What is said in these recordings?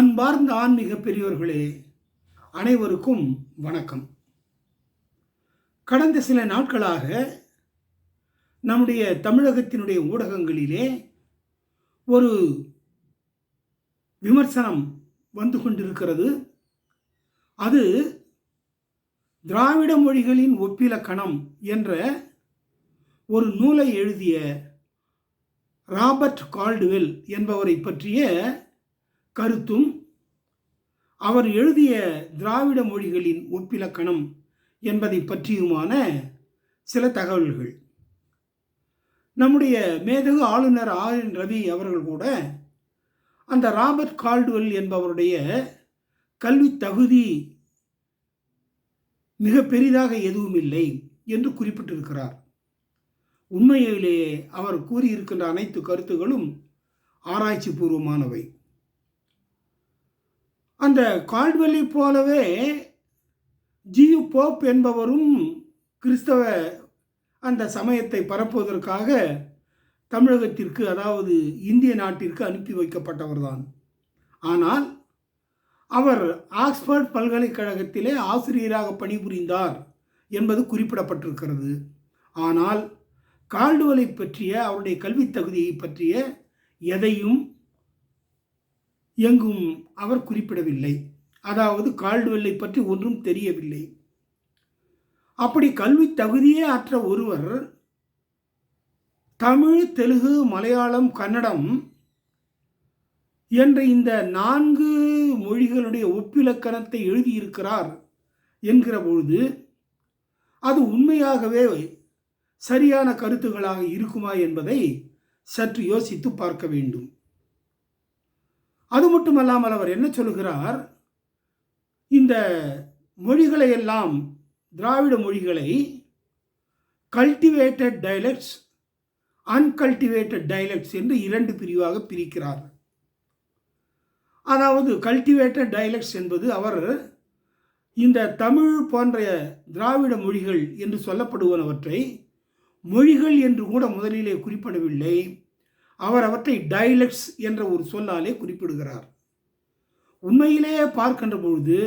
அன்பார்ந்த ஆன்மீக பெரியோர்களே அனைவருக்கும் வணக்கம். கடந்த சில நாட்களாக நம்முடைய தமிழகத்தினுடைய ஊடகங்களிலே ஒரு விமர்சனம் வந்து கொண்டிருக்கிறது. அது திராவிட மொழிகளின் ஒப்பிலக்கணம் என்ற ஒரு நூலை எழுதிய ராபர்ட் கால்டுவெல் என்பவரை பற்றிய கருத்தும் அவர் எழுதிய திராவிட மொழிகளின் ஒப்பிலக்கணம் என்பதை பற்றியுமான சில தகவல்கள். நம்முடைய மேதகு ஆளுநர் ஆர் என் ரவி அவர்கள் கூட அந்த ராபர்ட் கால்டுவெல் என்பவருடைய கல்வி தகுதி மிக பெரிதாக எதுவும் இல்லை என்று குறிப்பிட்டிருக்கிறார். உண்மையிலேயே அவர் கூறியிருக்கின்ற அனைத்து கருத்துகளும் ஆராய்ச்சி பூர்வமானவை அந்த கால்வெல்லை போலவே ஜியு போப் என்பவரும் கிறிஸ்தவ அந்த சமயத்தை பரப்புவதற்காக தமிழகத்திற்கு அதாவது இந்திய நாட்டிற்கு அனுப்பி வைக்கப்பட்டவர்தான். ஆனால் அவர் ஆக்ஸ்போர்ட் பல்கலைக்கழகத்திலே ஆசிரியராக பணிபுரிந்தார் என்பது குறிப்பிடப்பட்டிருக்கிறது. ஆனால் கால்டுவலை பற்றிய அவருடைய கல்வித் தகுதியை பற்றிய எதையும் எங்கும் அவர் குறிப்பிடவில்லை. அதாவது கால்டுவெல்லை பற்றி ஒன்றும் தெரியவில்லை. அப்படி கல்வி தகுதியே அற்ற ஒருவர் தமிழ் தெலுங்கு மலையாளம் கன்னடம் என்ற இந்த நான்கு மொழிகளுடைய ஒப்பிலக்கணத்தை எழுதியிருக்கிறார் என்கிற பொழுது அது உண்மையாகவே சரியான கருத்துகளாக இருக்குமா என்பதை சற்று யோசித்து பார்க்க வேண்டும். அது மட்டுமல்லாமல் அவர் என்ன சொல்கிறார் இந்த மொழிகளை எல்லாம் திராவிட மொழிகளை கல்டிவேட்டட் டைலக்ட்ஸ் அன்கல்டிவேட்டட் டைலக்ட்ஸ் என்று இரண்டு பிரிவாக பிரிக்கிறார். அதாவது கல்டிவேட்டட் டைலக்ட்ஸ் என்பது அவர் இந்த தமிழ் போன்ற திராவிட மொழிகள் என்று சொல்லப்படுவனவற்றை மொழிகள் என்று கூட முதலிலே குறிப்பிடவில்லை. அவர் அவற்றை டைலக்ட்ஸ் என்ற ஒரு சொல்லாலே குறிப்பிடுகிறார். உண்மையிலேயே பார்க்கின்ற பொழுது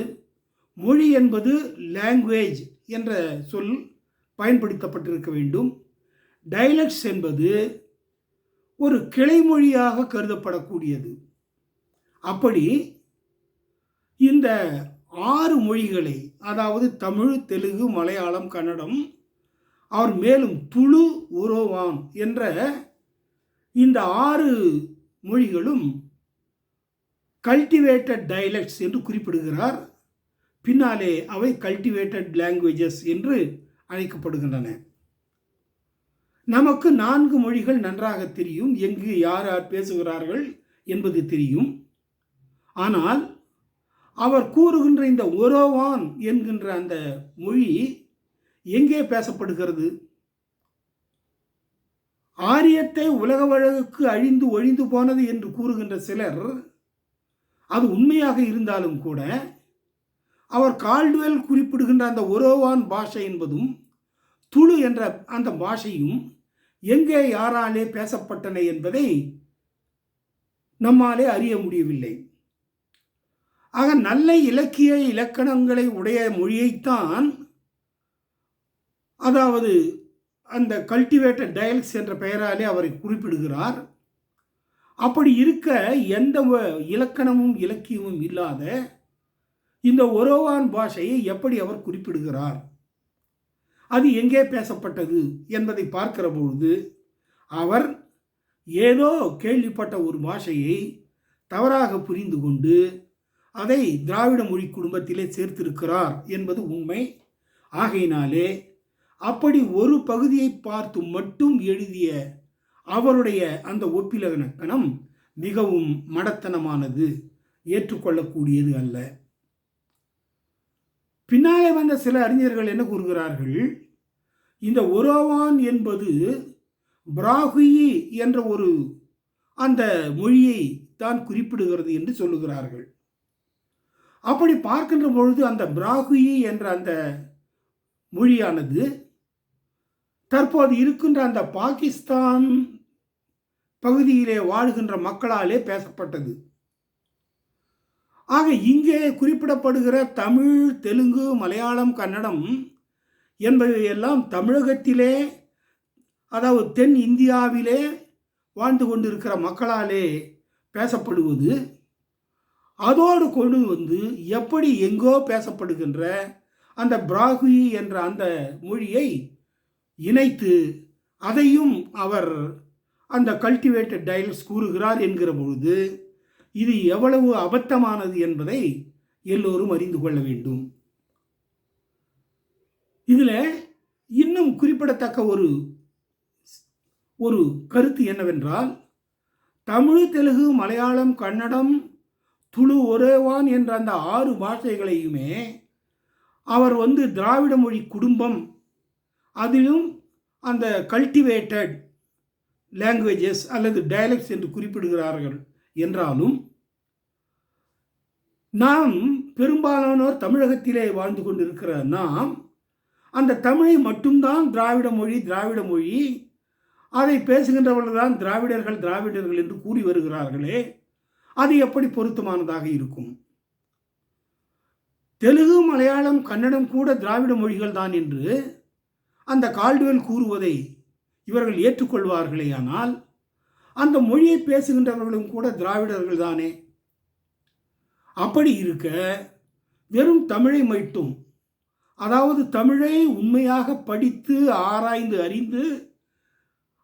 மொழி என்பது லாங்குவேஜ் என்ற சொல் பயன்படுத்தப்பட்டிருக்க வேண்டும். டைலக்ட்ஸ் என்பது ஒரு கிளைமொழியாக கருதப்படக்கூடியது. அப்படி இந்த ஆறு மொழிகளை அதாவது தமிழ் தெலுங்கு மலையாளம் கன்னடம் அவர் மேலும் துளு உரோவான் என்ற இந்த ஆறு மொழிகளும் கல்டிவேட்டட் டைலக்ட்ஸ் என்று குறிப்பிடுகிறார். பின்னாலே அவை கல்டிவேட்டட் லாங்குவேஜஸ் என்று அழைக்கப்படுகின்றன. நமக்கு நான்கு மொழிகள் நன்றாக தெரியும். எங்கு யார் யார் பேசுகிறார்கள் என்பது தெரியும். ஆனால் அவர் கூறுகின்ற இந்த ஒரோவான் என்கின்ற அந்த மொழி எங்கே பேசப்படுகிறது? ஆரியத்தை உலக வழகுக்கு அழிந்து ஒழிந்து போனது என்று கூறுகின்ற சிலர் அது உண்மையாக இருந்தாலும் கூட அவர் கால்டுவெல் குறிப்பிடுகின்ற அந்த ஒரோவான் பாஷை என்பதும் துளு என்ற அந்த பாஷையும் எங்கே யாராலே பேசப்பட்டன என்பதை நம்மாலே அறிய முடியவில்லை. ஆக நல்ல இலக்கிய இலக்கணங்களை உடைய மொழியைத்தான் அதாவது அந்த கல்டிவேட்டட் டயல்ஸ் என்ற பெயராலே அவரை குறிப்பிடுகிறார். அப்படி இருக்க எந்த இலக்கணமும் இலக்கியமும் இல்லாத இந்த ஒரோவான் பாஷையை எப்படி அவர் குறிப்பிடுகிறார்? அது எங்கே பேசப்பட்டது என்பதை பார்க்கிற பொழுது அவர் ஏதோ கேள்விப்பட்ட ஒரு பாஷையை தவறாக புரிந்து கொண்டு அதை திராவிட மொழி குடும்பத்திலே சேர்த்திருக்கிறார் என்பது உண்மை. ஆகையினாலே அப்படி ஒரு பகுதியை பார்த்து மட்டும் எழுதிய அவருடைய அந்த ஒப்பிலக்கணம் மிகவும் மடத்தனமானது ஏற்றுக்கொள்ளக்கூடியது அல்ல. பின்னாலே வந்த சில அறிஞர்கள் என்ன கூறுகிறார்கள்? இந்த ஒரோவான் என்பது பிராகுயி என்ற ஒரு அந்த மொழியை தான் குறிப்பிடுகிறது என்று சொல்லுகிறார்கள். அப்படி பார்க்கின்ற பொழுது அந்த பிராகுயி என்ற அந்த மொழியானது தற்போது இருக்கின்ற அந்த பாகிஸ்தான் பகுதியிலே வாழ்கின்ற மக்களாலே பேசப்பட்டது. ஆக இங்கே குறிப்பிடப்படுகிற தமிழ் தெலுங்கு மலையாளம் கன்னடம் என்பவையெல்லாம் தமிழகத்திலே அதாவது தென் இந்தியாவிலே வாழ்ந்து கொண்டிருக்கிற மக்களாலே பேசப்படுவது. அதோடு கொண்டு வந்து எப்படி எங்கோ பேசப்படுகின்ற அந்த பிராகுயி என்ற அந்த மொழியை இணைத்து அதையும் அவர் அந்த கல்டிவேட்டட் டயல்ஸ் கூறுகிறார் என்கிற பொழுது இது எவ்வளவு அபத்தமானது என்பதை எல்லோரும் அறிந்து கொள்ள வேண்டும். இதில் இன்னும் குறிப்பிடத்தக்க ஒரு ஒரு கருத்து என்னவென்றால் தமிழ் தெலுங்கு மலையாளம் கன்னடம் துளு ஒரேவான் என்ற அந்த ஆறு பாஷைகளையுமே அவர் வந்து திராவிட மொழி குடும்பம் அதிலும் அந்த கல்டிவேட்டட் லாங்குவேஜஸ் அல்லது டயலக்ட்ஸ் என்று குறிப்பிடுகிறார்கள் என்றாலும் நாம் பெரும்பாலானோர் தமிழகத்திலே வாழ்ந்து கொண்டிருக்கிற நாம் அந்த தமிழை மட்டும்தான் திராவிட மொழி திராவிட மொழி அதை பேசுகின்றவர்கள் தான் திராவிடர்கள் திராவிடர்கள் என்று கூறி வருகிறார்களே அது எப்படி பொருத்தமானதாக இருக்கும்? தெலுங்கு மலையாளம் கன்னடம் கூட திராவிட மொழிகள் தான் என்று அந்த கால்டுவெல் கூறுவதை இவர்கள் ஏற்றுக்கொள்வார்களே ஆனால் அந்த மொழியை பேசுகின்றவர்களும் கூட திராவிடர்கள் தானே. அப்படி இருக்க வெறும் தமிழை மட்டும் அதாவது தமிழை உண்மையாக படித்து ஆராய்ந்து அறிந்து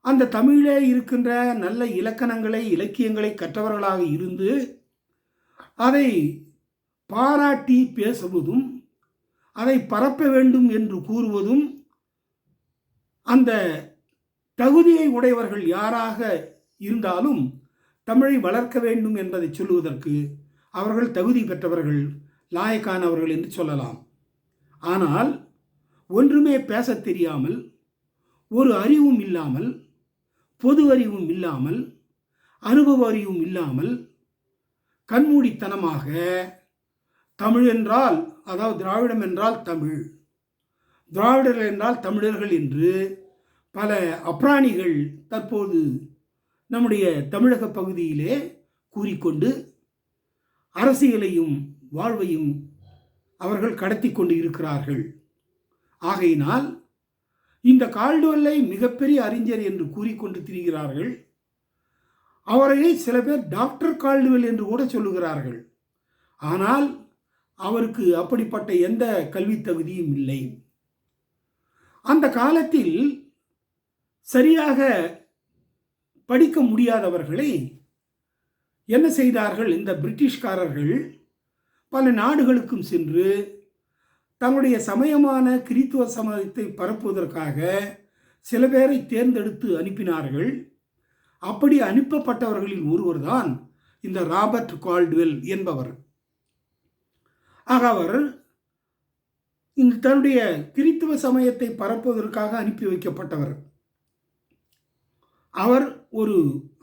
அந்த தமிழிலே இருக்கின்ற நல்ல இலக்கணங்களை இலக்கியங்களை கற்றவர்களாக இருந்து அதை பாராட்டி பேசுவதும் அதை பரப்ப வேண்டும் என்று கூறுவதும் அந்த தகுதியை உடையவர்கள் யாராக இருந்தாலும் தமிழை வளர்க்க வேண்டும் என்பதை சொல்லுவதற்கு அவர்கள் தகுதி பெற்றவர்கள் லாயக்கானவர்கள் என்று சொல்லலாம். ஆனால் ஒன்றுமே பேசத் தெரியாமல் ஒரு அறிவும் இல்லாமல் பொது அறிவும் இல்லாமல் அனுபவ அறிவும் இல்லாமல் கண்மூடித்தனமாக தமிழ் என்றால் அதாவது திராவிடம் என்றால் தமிழ் திராவிடர்கள் என்றால் தமிழர்கள் என்று பல அப்ராணிகள் தற்போது நம்முடைய தமிழக பகுதியிலே கூறிக்கொண்டு அரசியலையும் வாழ்வையும் அவர்கள் கடத்தி கொண்டு இருக்கிறார்கள் ஆகையினால் இந்த கால்டுவல்லை மிகப்பெரிய அறிஞர் என்று கூறிக்கொண்டு திரிகிறார்கள். அவரையே சில பேர் டாக்டர் கால்டுவெல் என்று கூட சொல்லுகிறார்கள். ஆனால் அவருக்கு அப்படிப்பட்ட எந்த கல்வி தகுதியும் இல்லை. அந்த காலத்தில் சரியாக படிக்க முடியாதவர்களை என்ன செய்தார்கள்? இந்த பிரிட்டிஷ்காரர்கள் பல நாடுகளுக்கும் சென்று தங்களுடைய சமயமான கிறித்துவ சமயத்தை பரப்புவதற்காக சில பேரை தேர்ந்தெடுத்து அனுப்பினார்கள். அப்படி அனுப்பப்பட்டவர்களில் ஒருவர் தான் இந்த ராபர்ட் கால்டுவெல் என்பவர். ஆக அவர் இந்த தன்னுடைய கிறித்துவ சமயத்தை பரப்புவதற்காக அனுப்பி வைக்கப்பட்டவர். அவர் ஒரு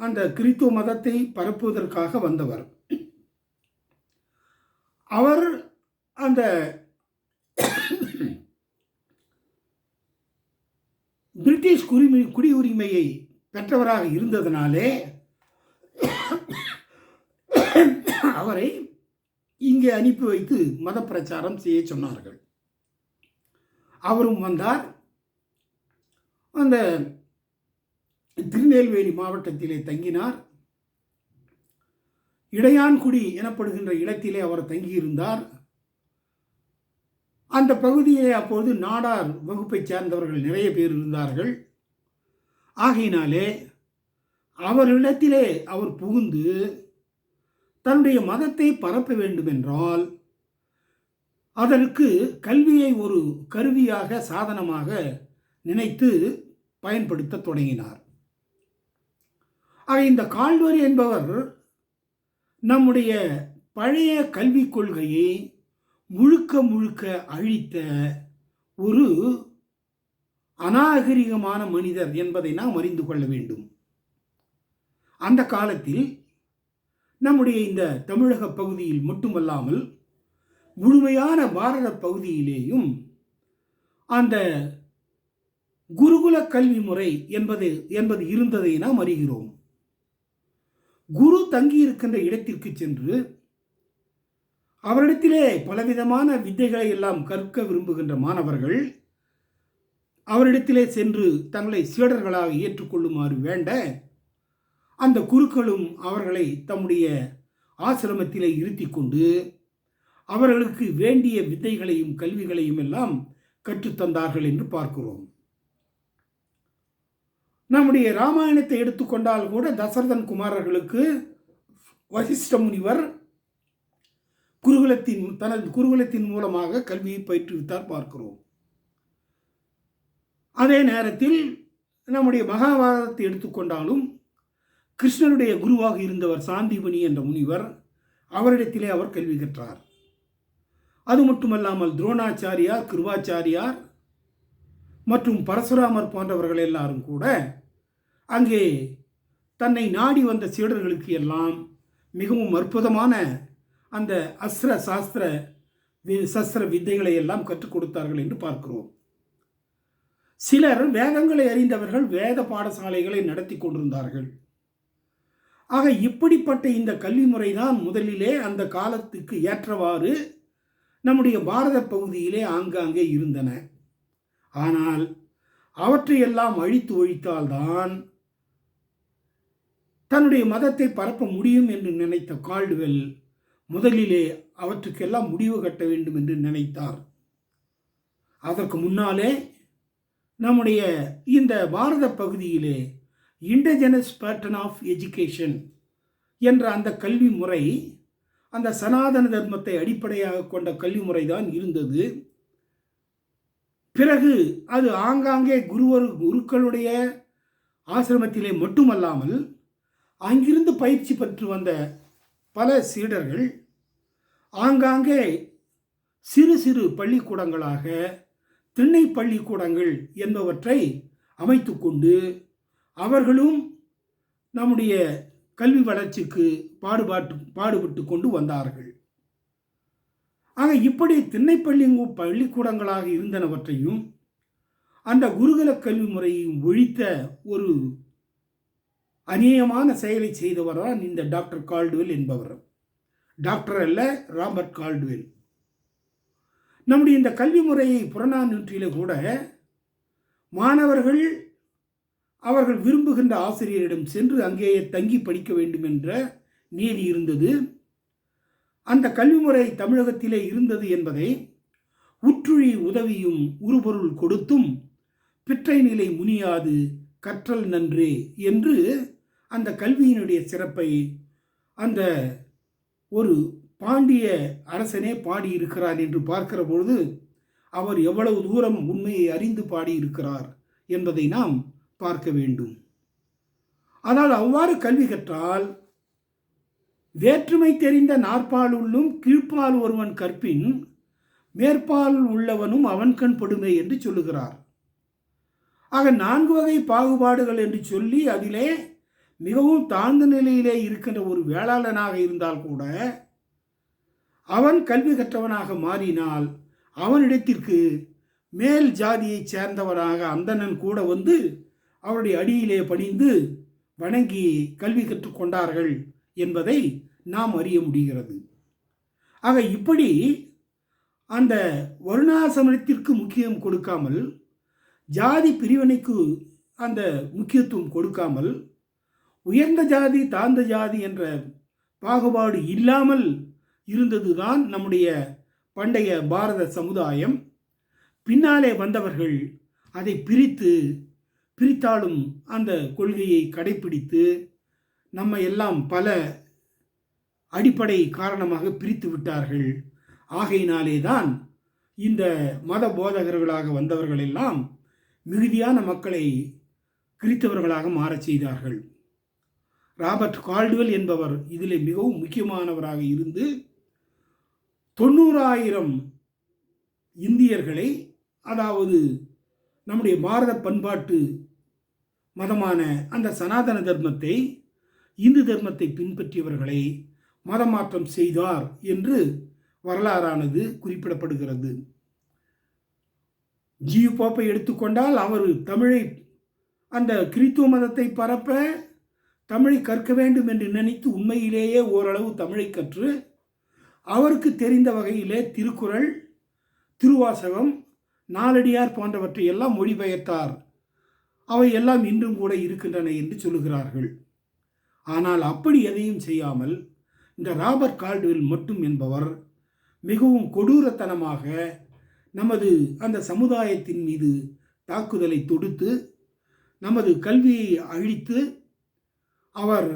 அந்த கிறித்துவ மதத்தை பரப்புவதற்காக வந்தவர். அவர் அந்த பிரிட்டிஷ் குடிமை குடியுரிமையை பெற்றவராக இருந்ததனாலே அவரை இங்கே அனுப்பி வைத்து மத பிரச்சாரம் செய்ய சொன்னார்கள். அவரும் வந்தார். அந்த திருநெல்வேலி மாவட்டத்திலே தங்கினார். இடையான்குடி எனப்படுகின்ற இடத்திலே அவர் தங்கியிருந்தார். அந்த பகுதியிலே அப்போது நாடார் வகுப்பைச் சேர்ந்தவர்கள் நிறைய பேர் இருந்தார்கள். ஆகையினாலே அவரிடத்திலே அவர் புகுந்து தன்னுடைய மதத்தை பரப்ப வேண்டுமென்றால் அதற்கு கல்வியை ஒரு கருவியாக சாதனமாக நினைத்து பயன்படுத்த தொடங்கினார். ஆக இந்த கால்வரி என்பவர் நம்முடைய பழைய கல்விக் கொள்கையை முழுக்க முழுக்க அழித்த ஒரு அநாகரிகமான மனிதர் என்பதை நாம் அறிந்து கொள்ள வேண்டும். அந்த காலத்தில் நம்முடைய இந்த தமிழக பகுதியில் மட்டுமல்லாமல் முழுமையான பாரத பகுதியிலேயும் அந்த குருகுல கல்வி முறை என்பது என்பது இருந்ததை நாம் அறிகிறோம். குரு தங்கி இருக்கின்ற இடத்திற்கு சென்று அவரிடத்திலே பலவிதமான வித்தைகளை எல்லாம் கற்க விரும்புகின்ற மாணவர்கள் அவரிடத்திலே சென்று தங்களை சீடர்களாக ஏற்றுக்கொள்ளுமாறு வேண்ட அந்த குருக்களும் அவர்களை தம்முடைய ஆசிரமத்திலே இருத்தி கொண்டு அவர்களுக்கு வேண்டிய வித்தைகளையும் கல்விகளையும் எல்லாம் கற்றுத்தந்தார்கள் என்று பார்க்கிறோம். நம்முடைய ராமாயணத்தை எடுத்துக்கொண்டால் கூட தசரதன் குமாரர்களுக்கு வசிஷ்ட முனிவர் குருகுலத்தின் தனது குருகுலத்தின் மூலமாக கல்வியை பயிற்றுவித்தார் பார்க்கிறோம். அதே நேரத்தில் நம்முடைய மகாபாரதத்தை எடுத்துக்கொண்டாலும் கிருஷ்ணனுடைய குருவாக இருந்தவர் சாந்திபனி என்ற முனிவர் அவரிடத்திலே அவர் கல்வி கற்றார். அது மட்டுமல்லாமல் துரோணாச்சாரியார் கிருவாச்சாரியார் மற்றும் பரசுராமர் போன்றவர்கள் எல்லாரும் கூட அங்கே தன்னை நாடி வந்த சீடர்களுக்கு எல்லாம் மிகவும் அற்புதமான அந்த அஸ்ர சாஸ்திர வி- சஸ்திர வித்தைகளை எல்லாம் கற்றுக் கொடுத்தார்கள் என்று பார்க்கிறோம். சிலர் வேதங்களை அறிந்தவர்கள் வேத பாடசாலைகளை நடத்தி கொண்டிருந்தார்கள். ஆக இப்படிப்பட்ட இந்த கல்வி முறைதான் முதலிலே அந்த காலத்துக்கு ஏற்றவாறு நம்முடைய பாரத பகுதியிலே ஆங்காங்கே இருந்தன. ஆனால் அவற்றையெல்லாம் அழித்து ஒழித்தால்தான் தன்னுடைய மதத்தை பரப்ப முடியும் என்று நினைத்த கால்டுவெல் முதலிலே அவற்றுக்கெல்லாம் முடிவு கட்ட வேண்டும் என்று நினைத்தார். அதற்கு முன்னாலே நம்முடைய இந்த பாரத பகுதியிலே இண்டஜனஸ் பேட்டர்ன் ஆஃப் எஜுகேஷன் என்ற அந்த கல்வி முறை அந்த சனாதன தர்மத்தை அடிப்படையாக கொண்ட கல்வி முறை தான் இருந்தது. பிறகு அது ஆங்காங்கே குருவர் குருக்களுடைய ஆசிரமத்திலே மட்டுமல்லாமல் அங்கிருந்து பயிற்சி பெற்று வந்த பல சீடர்கள் ஆங்காங்கே சிறு சிறு பள்ளிக்கூடங்களாக திண்ணை பள்ளிக்கூடங்கள் என்பவற்றை அமைத்து கொண்டு அவர்களும் நம்முடைய கல்வி வளர்ச்சிக்கு பாடுபாட்டு பாடுபட்டு கொண்டு வந்தார்கள். ஆக இப்படி திண்ணைப்பள்ளி பள்ளிக்கூடங்களாக இருந்தனவற்றையும் அந்த குருகுல கல்வி முறையையும் ஒழித்த ஒரு அநேயமான செயலை செய்தவர் தான் இந்த டாக்டர் கால்டுவெல் என்பவர். டாக்டர் அல்ல ராபர்ட் கால்டுவெல். நம்முடைய இந்த கல்வி முறையை புறநானூற்றிலே கூட மாணவர்கள் அவர்கள் விரும்புகின்ற ஆசிரியரிடம் சென்று அங்கேயே தங்கி படிக்க வேண்டும் என்ற நீதி இருந்தது. அந்த கல்வி முறை தமிழகத்திலே இருந்தது என்பதை உற்றுழி உதவியும் உருபொருள் கொடுத்தும் பிற்றை நிலை முனியாது கற்றல் நன்று என்று அந்த கல்வியினுடைய சிறப்பை அந்த ஒரு பாண்டிய அரசனே பாடியிருக்கிறார் என்று பார்க்கிற பொழுது அவர் எவ்வளவு தூரம் உண்மையை அறிந்து பாடியிருக்கிறார் என்பதை நாம் பார்க்க வேண்டும். ஆனால் அவ்வாறு கல்வி கற்றால் வேற்றுமை தெரிந்த நாற்பால் உள்ளும் கீழ்ப்பால் ஒருவன் கற்பின் மேற்பால் உள்ளவனும் அவன் கண் படுமை என்று சொல்லுகிறார். ஆக நான்கு வகை பாகுபாடுகள் என்று சொல்லி அதிலே மிகவும் தாழ்ந்த நிலையிலே இருக்கின்ற ஒரு வேளாளனாக இருந்தால் கூட அவன் கல்வி கற்றவனாக மாறினால் அவனிடத்திற்கு மேல் ஜாதியைச் சேர்ந்தவராக அந்தணன் கூட வந்து அவருடைய அடியிலே பணிந்து வணங்கி கல்வி கற்றுக்கொண்டார்கள் என்பதை நாம் அறிய முடிகிறது. ஆக இப்படி அந்த வருணாசமனத்திற்கு முக்கியம் கொடுக்காமல் ஜாதி பிரிவினைக்கு அந்த முக்கியத்துவம் கொடுக்காமல் உயர்ந்த ஜாதி தாழ்ந்த ஜாதி என்ற பாகுபாடு இல்லாமல் இருந்ததுதான் நம்முடைய பண்டைய பாரத சமுதாயம். பின்னாலே வந்தவர்கள் அதை பிரித்து பிரித்தாலும் அந்த கொள்கையை கடைப்பிடித்து நம்ம எல்லாம் பல அடிப்படை காரணமாக பிரித்து விட்டார்கள். ஆகையினாலே தான் இந்த மத போதகர்களாக வந்தவர்கள் எல்லாம் மிகுதியான மக்களை கிறித்தவர்களாக மாறச் செய்தார்கள். ராபர்ட் கால்டுவெல் என்பவர் இதில் மிகவும் முக்கியமானவராக இருந்து தொண்ணூறாயிரம் இந்தியர்களை அதாவது நம்முடைய பாரத பண்பாட்டு மதமான அந்த சனாதன தர்மத்தை இந்து தர்மத்தை பின்பற்றியவர்களை மதமாற்றம் செய்தார் என்று வரலாறானது குறிப்பிடப்படுகிறது. ஜியு போப்பை எடுத்துக்கொண்டால் அவர் தமிழை அந்த கிறித்துவ மதத்தை பரப்ப தமிழை கற்க வேண்டும் என்று நினைத்து உண்மையிலேயே ஓரளவு தமிழை கற்று அவருக்கு தெரிந்த வகையிலே திருக்குறள் திருவாசகம் நாலடியார் போன்றவற்றை எல்லாம் மொழிபெயர்த்தார். அவை எல்லாம் இன்றும் கூட இருக்கின்றன என்று சொல்லுகிறார்கள். ஆனால் அப்படி எதையும் செய்யாமல் இந்த ராபர்ட் கால்டுவில் மட்டும் என்பவர் மிகவும் கொடூரத்தனமாக நமது அந்த சமுதாயத்தின் மீது தாக்குதலை தொடுத்து நமது கல்வியை அழித்து அவர்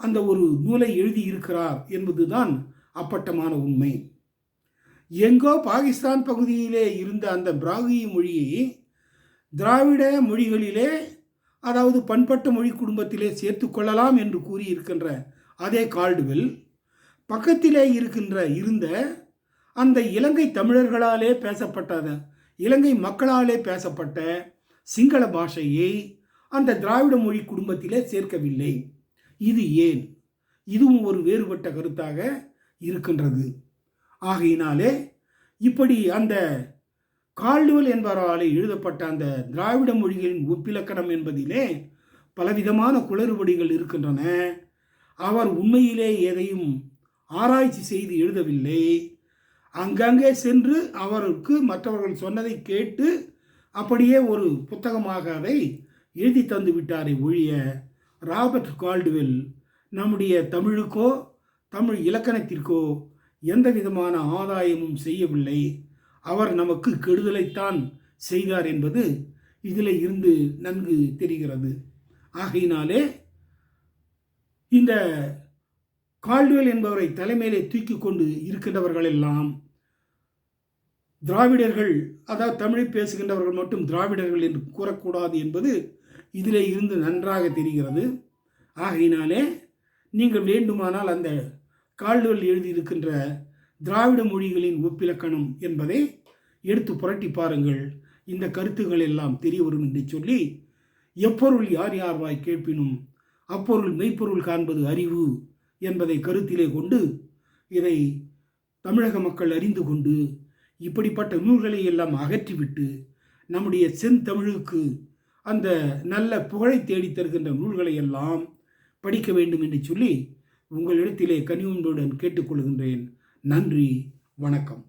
அந்த ஒரு நூலை எழுதியிருக்கிறார் என்பதுதான் அப்பட்டமான உண்மை. எங்கோ பாகிஸ்தான் பகுதியிலே இருந்த அந்த பிராகிய மொழியை திராவிட மொழிகளிலே அதாவது பண்பட்ட மொழி குடும்பத்திலே சேர்த்து கொள்ளலாம் என்று கூறியிருக்கின்ற அதே கால்டுவெல் பக்கத்திலே இருக்கின்ற இருந்த அந்த இலங்கை தமிழர்களாலே பேசப்பட்டது இலங்கை மக்களாலே பேசப்பட்ட சிங்கள பாஷையை அந்த திராவிட மொழி குடும்பத்திலே சேர்க்கவில்லை. இது ஏன்? இதுவும் ஒரு வேறுபட்ட கருத்தாக இருக்கின்றது. ஆகையினாலே இப்படி அந்த கால்டுவல் என்பவரால் எழுதப்பட்ட அந்த திராவிட மொழிகளின் ஒப்பிலக்கணம் என்பதிலே பலவிதமான குளறுபடிகள் இருக்கின்றன. அவர் உண்மையிலே எதையும் ஆராய்ச்சி செய்து எழுதவில்லை. அங்கங்கே சென்று அவருக்கு மற்றவர்கள் சொன்னதை கேட்டு அப்படியே ஒரு புத்தகமாக அதை எழுதி தந்து விட்டாரை ஒழிய ராபர்ட் கால்டுவெல் நம்முடைய தமிழுக்கோ தமிழ் இலக்கணத்திற்கோ எந்த விதமான ஆதாயமும் செய்யவில்லை. அவர் நமக்கு கெடுதலைத்தான் செய்தார் என்பது இதில் இருந்து நன்கு தெரிகிறது. ஆகையினாலே இந்த கால்டுவெல் என்பவரை தலைமையிலே தூக்கி கொண்டு இருக்கின்றவர்கள் எல்லாம் திராவிடர்கள் அதாவது தமிழை பேசுகின்றவர்கள் மட்டும் திராவிடர்கள் என்று கூறக்கூடாது என்பது இதிலே இருந்து நன்றாக தெரிகிறது. ஆகையினாலே நீங்கள் வேண்டுமானால் அந்த கால்டுவெல் எழுதியிருக்கின்ற திராவிட மொழிகளின் ஒப்பிலக்கணம் என்பதை எடுத்து புரட்டி பாருங்கள். இந்த கருத்துக்கள் எல்லாம் தெரிய வரும் என்று சொல்லி எப்பொருள் யார் யார்வாய் கேட்பினும் அப்பொருள் மெய்ப்பொருள் காண்பது அறிவு என்பதை கருத்திலே கொண்டு இதை தமிழக மக்கள் அறிந்து கொண்டு இப்படிப்பட்ட நூல்களை எல்லாம் அகற்றிவிட்டு நம்முடைய செந்தமிழுக்கு அந்த நல்ல புகழை தேடி தருகின்ற நூல்களை எல்லாம் படிக்க வேண்டும் என்று சொல்லி உங்களிடத்திலே கனிவுடன் கேட்டுக்கொள்கின்றேன் நன்றி வணக்கம்.